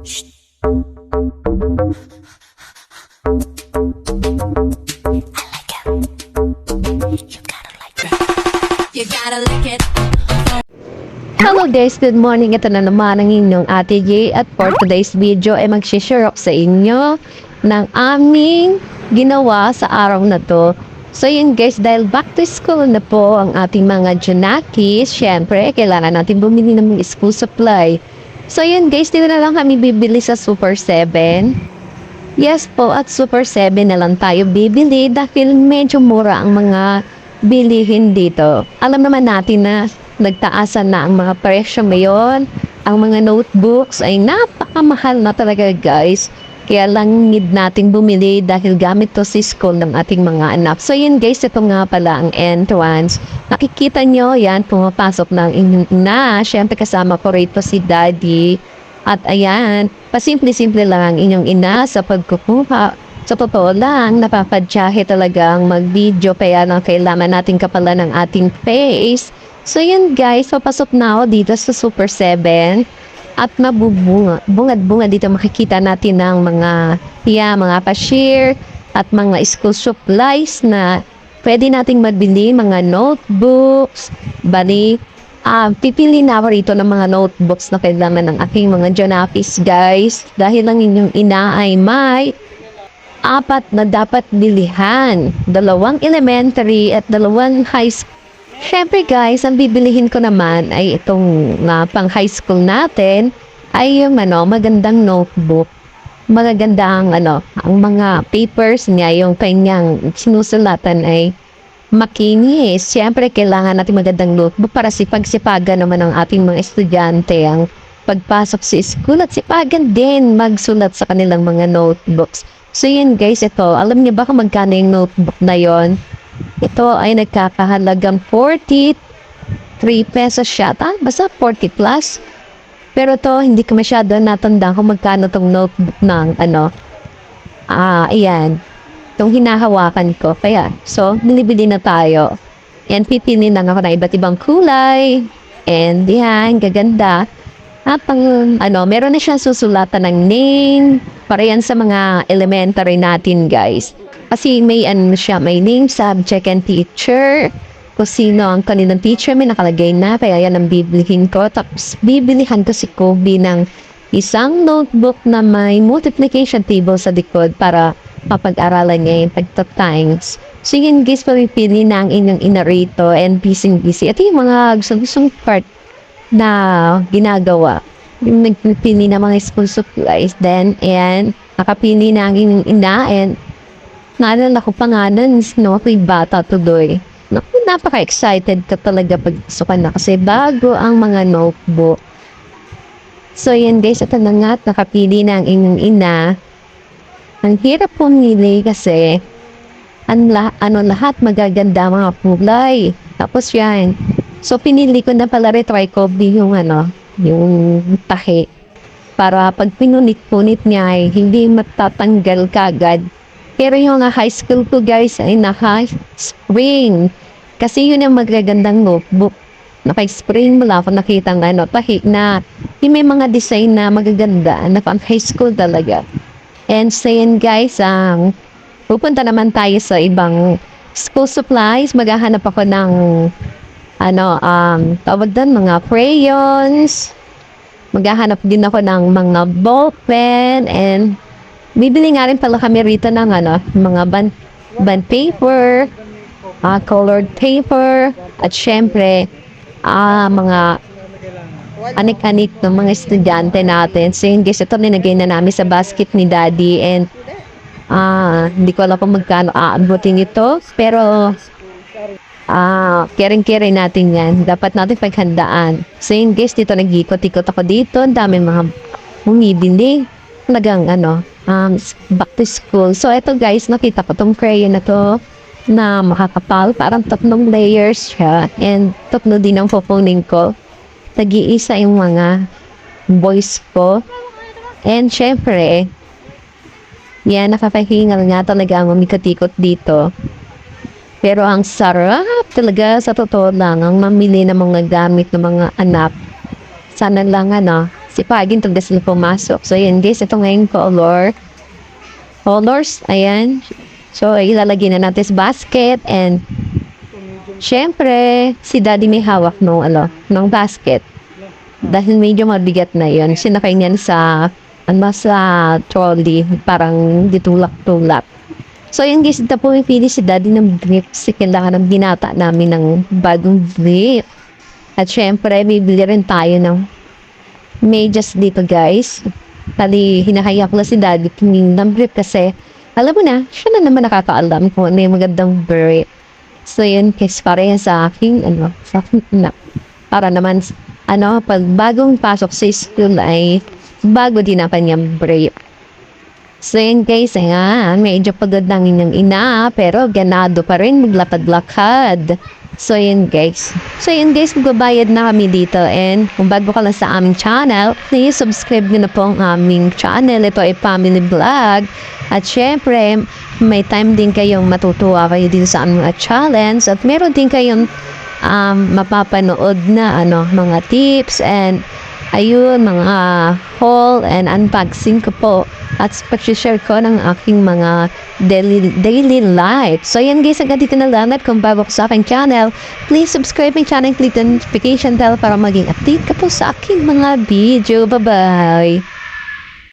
Hello guys, good morning. Ito na naman ang inyong Ate J at for today's video ay mag-share ako sa inyo ng aming ginawa sa araw na to. So yun guys, dahil back to school na po ang ating mga Junakis, syempre kailangan natin bumili ng mga school supply. So yun guys, dito na lang kami bibili sa Super 7. Yes po, at Super 7 na lang tayo bibili dahil medyo mura ang mga bilihin dito. Alam naman natin na nagtaasan na ang mga presyo ngayon. Ang mga notebooks ay napakamahal na talaga guys. Kaya lang need natin bumili dahil gamit to sa school ng ating mga anak. So yun guys, ito nga pala ang entrance. Nakikita nyo yan, pumapasok ng inyong ina. Siyempre kasama ko rito si daddy. At ayan, pasimple-simple lang ang inyong ina sa pagkukuha. Sa totoo lang, napapadyahe talagang mag-video kaya lang kailangan natin kapala ng ating face. So yun guys, papasok na ako dito sa Super 7 at nabubunga. Bungad-bunga dito makikita natin ng mga, yeah, mga pa-share at mga school supplies na pwede nating mabili, mga notebooks, bali, ah, pipili na ako rito ng mga notebooks na kailangan ng aking mga Janapis guys. Dahil lang inyong ina ay may apat na dapat bilihan. Dalawang elementary at dalawang high school. Siyempre guys, ang bibilihin ko naman ay itong na pang high school natin ay yung ano, magandang notebook. Magagandang ano, ang mga papers niya, yung kanyang sinusulatan ay makinis. Siyempre, kailangan natin magandang notebook para sipag-sipagan naman ng ating mga estudyante ang pagpasok sa school at sipagan din magsulat sa kanilang mga notebooks. So yun guys, ito, alam niyo ba kung magkano yung notebook na yon? Ito ay nagkakahalagang 43 pesos siya. Ah, basta 40 plus. Pero to, hindi ko masyado natanda kung magkano tong notebook ng ano. Ah, ayan. Itong hinahawakan ko. Kaya, so, nilibili na tayo. And pipili lang ako ng iba't ibang kulay. And yan, gaganda. At ang, ano, meron na siyang susulatan ng name. Para yan sa mga elementary natin, guys. Kasi may ano siya, may name, subject, and teacher. Kung sino ang kanilang teacher, may nakalagay na. Kaya yan ang bibilihin ko. Tapos, bibilihan ko si Kobe ng isang notebook na may multiplication table sa likod para mapag-aralan niya yung tagta-times. So yun guys, pamipili na ang inyong ina rito and busy-busy. Ito yung mga gusto-gustong part na ginagawa. Yung nagpipili ng mga school supplies. Then, and nakapili na ang inyong ina and naalala ko pa nga nun, no, ako'y bata tuloy. Naku, napaka-excited ka talaga pag sukan na kasi bago ang mga notebook. So, yan guys, ito na nga at nakapili na ang inyong ina. Ang hirap pumili kasi ang la- ano, lahat magaganda mga kulay. Tapos yan. So, pinili ko na pala retry ko yung ano, yung tahi. Para pag pinunit-punit niya ay hindi matatanggal kagad. Pero yung na high school ko guys ay naka-spring. Kasi yun ang magagandang notebook. Naka-spring wala ako nakita ng ano, tahi na yung may mga design na magaganda na pang high school talaga. And so guys, ang pupunta naman tayo sa ibang school supplies. Maghahanap ako ng ano, um, tawag doon, mga crayons. Maghahanap din ako ng mga ball pen and bibili nga rin pala kami rito ng ano, mga band, band paper, ah, colored paper, at syempre, ah, mga anik-anik ng mga estudyante natin. So yun guys, ito nilagay na namin sa basket ni daddy and ah, hindi ko alam kung magkano aabutin ito. Pero ah, caring-caring natin yan. Dapat natin paghandaan. So yun guys, dito nag-ikot-ikot ako dito. Ang dami mga bumibili. Talagang ano, um, back to school. So ito guys, nakita ko tong crayon na to na makakapal. Parang tatlong layers siya. And tatlo din ang pupunin ko nag-iisa yung mga boys ko. And syempre, yan, nakakahingal nga talaga ang mamikot-ikot dito. Pero ang sarap talaga sa totoo lang ang mamili ng mga gamit ng mga anak. Sana lang ano, sipagin tag sila pumasok. So, ayan guys, ito ngayon color. Colors, ayan. So, ilalagay na natin sa basket and Siyempre, si daddy may hawak nung ano, nung basket. Dahil medyo mabigat na yon Sinakay niyan sa, ano sa trolley, parang ditulak-tulak. So, yun guys, ito po yung pili si daddy ng brief kasi kailangan ng binata namin ng bagong brief. At syempre, bibili rin tayo ng medyas dito guys. Tali, hinahaya ko lang si daddy tumingin ng kasi alam mo na, siya na naman nakakaalam kung ano yung magandang brief. So, yun, para yan sa aking, ano, sa aking anak. Para naman, ano, pag bagong pasok sa school ay bago din ang kanyang brief. So, yun guys, ayan, medyo pagod ng inyong ina, pero ganado pa rin maglakad-lakad. So, yun guys. So, yun guys, magbabayad na kami dito. And kung bago ka lang sa aming channel, please subscribe nyo na po ang aming channel. Ito ay family vlog. At syempre, may time din kayong matutuwa kayo dito sa aming challenge. At meron din kayong um, mapapanood na ano, mga tips and ayun, mga haul and unboxing ko po at pag-share ko ng aking mga daily, daily life. So, yan guys, hanggang dito na lang kung bago ko sa aking channel, please subscribe my channel, click the notification bell para maging update ka po sa aking mga video. Bye-bye!